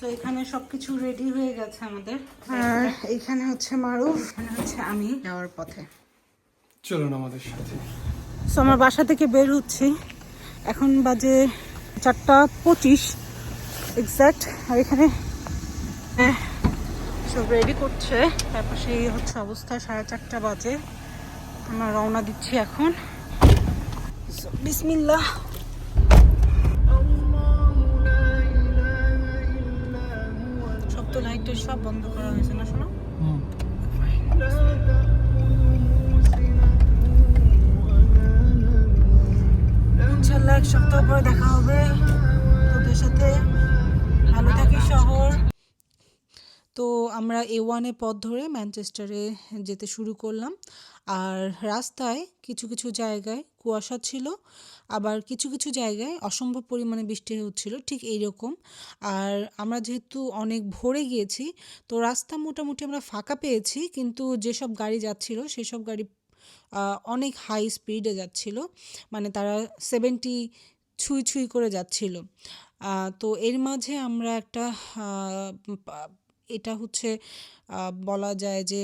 তো এখানে সবকিছু রেডি হয়ে গেছে আমাদের। আর এইখানে হচ্ছে মারুফ। এখানে হচ্ছে আমি। যাওয়ার পথে। চলুন আমাদের সাথে। সো আমার বাসা থেকে বের হচ্ছি। এখন বাজে চারটা পঁচিশ এক্স্যাক্ট আর এখানে আহ, সব রেডি করছে। তারপর সেই হচ্ছে অবস্থা সাড়ে চারটা বাজে। আমরা রওনা দিচ্ছি এখন। So, তো লাইট সব বন্ধ করা হয়েছে না শোনো। ইনশাল্লাহ এক সপ্তাহ পরে দেখা হবে। তোদের সাথে। ভালো থাকি শহর তো আমরা এ ওয়ানে পথ ধরে ম্যানচেস্টারে যেতে শুরু করলাম। আর রাস্তায় কিছু কিছু জায়গায় কুয়াশা ছিল, আবার কিছু কিছু জায়গায় অসম্ভব পরিমাণে বৃষ্টি হচ্ছিল, ঠিক এই রকম আর আমরা যেহেতু অনেক ভোরে গিয়েছি, তো রাস্তা মোটামুটি আমরা ফাঁকা পেয়েছি, কিন্তু যেসব গাড়ি যাচ্ছিল, সেসব গাড়ি অনেক হাই স্পিডে যাচ্ছিল। মানে তারা সেভেন্টি ছুঁই ছুঁই করে যাচ্ছিল। তো এর মাঝে আমরা একটা এটা হচ্ছে বলা যায় যে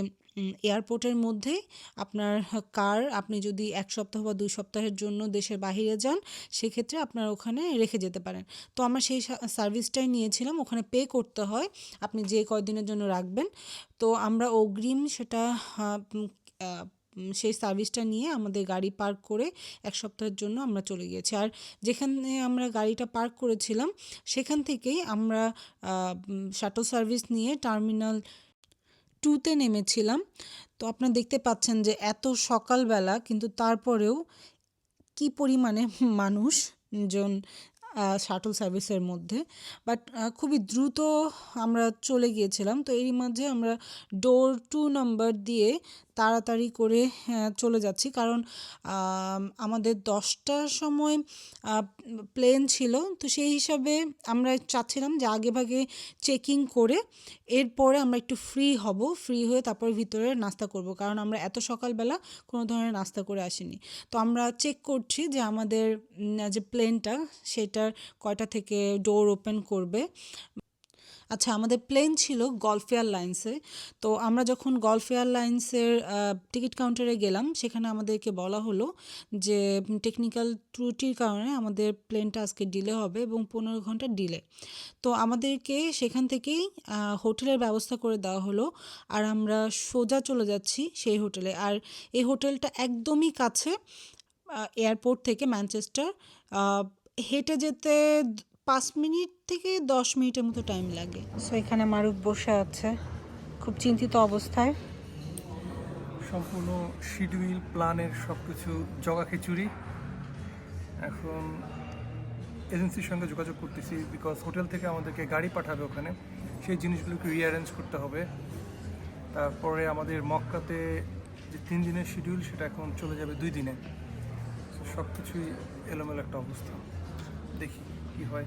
এয়ারপোর্টের মধ্যে আপনার কার, আপনি যদি এক সপ্তাহ বা দুই সপ্তাহের জন্য দেশের বাহিরে যান, সেক্ষেত্রে আপনার ওখানে রেখে যেতে পারেন। তো আমরা সেই সার্ভিসটাই নিয়েছিলাম, ওখানে পে করতে হয়, আপনি যে কয়দিনের জন্য রাখবেন। তো আমরা অগ্রিম সেটা সেই সার্ভিসটা নিয়ে আমাদের গাড়ি পার্ক করে এক সপ্তাহের জন্য আমরা চলে গিয়েছি। আর যেখানে আমরা গাড়িটা পার্ক করেছিলাম, সেখান থেকেই আমরা শাটল সার্ভিস নিয়ে টার্মিনাল টুতে নেমেছিলাম। তো আপনারা দেখতে পাচ্ছেন যে এত সকালবেলা, কিন্তু তারপরেও কি পরিমাণে মানুষজন শাটল সার্ভিসের মধ্যে। বাট খুবই দ্রুত আমরা চলে গিয়েছিলাম। তো এরই মাঝে আমরা ডোর টু নাম্বার দিয়ে তাড়াতাড়ি করে চলে যাচ্ছি। কারণ আমাদের দশটার সময় প্লেন ছিল। তো সেই হিসাবে আমরা চাচ্ছিলাম যে আগে ভাগে চেকিং করে এরপরে আমরা একটু ফ্রি হব। ফ্রি হয়ে তারপর ভিতরে নাস্তা করব। কারণ আমরা এত সকালবেলা কোনো ধরনের নাস্তা করে আসিনি। তো আমরা চেক করছি যে আমাদের যে প্লেনটা সেটার কয়টা থেকে ডোর ওপেন করবে। আচ্ছা আমাদের প্লেন ছিল গলফ এয়ারলাইন্সে তো আমরা যখন গলফ এয়ারলাইন্সের টিকিট কাউন্টারে গেলাম, সেখানে আমাদেরকে বলা হলো যে টেকনিক্যাল ত্রুটির কারণে আমাদের প্লেনটা আজকে ডিলে হবে এবং পনেরো ঘণ্টা ডিলে তো আমাদেরকে সেখান থেকেই হোটেলের ব্যবস্থা করে দেওয়া হলো আর আমরা সোজা চলে যাচ্ছি সেই হোটেলে। আর এই হোটেলটা একদমই কাছে এয়ারপোর্ট থেকে ম্যানচেস্টার হেঁটে যেতে পাঁচ মিনিট থেকে দশ মিনিটের মতো টাইম লাগে। সো এখানে মারুফ বসে আছে খুব চিন্তিত অবস্থায়। সম্পূর্ণ শিডিউল প্ল্যানের সব কিছু জগা খিচুড়ি। এখন এজেন্সির সঙ্গে যোগাযোগ করতেছি বিকজ হোটেল থেকে আমাদেরকে গাড়ি পাঠাবে ওখানে। সেই জিনিসগুলোকে রিঅ্যারেঞ্জ করতে হবে। তারপরে আমাদের মক্কাতে যে তিন দিনের শিডিউল সেটা এখন চলে যাবে দুই দিনে। সব কিছুই এলোমেলো একটা অবস্থা। দেখি কি হয়।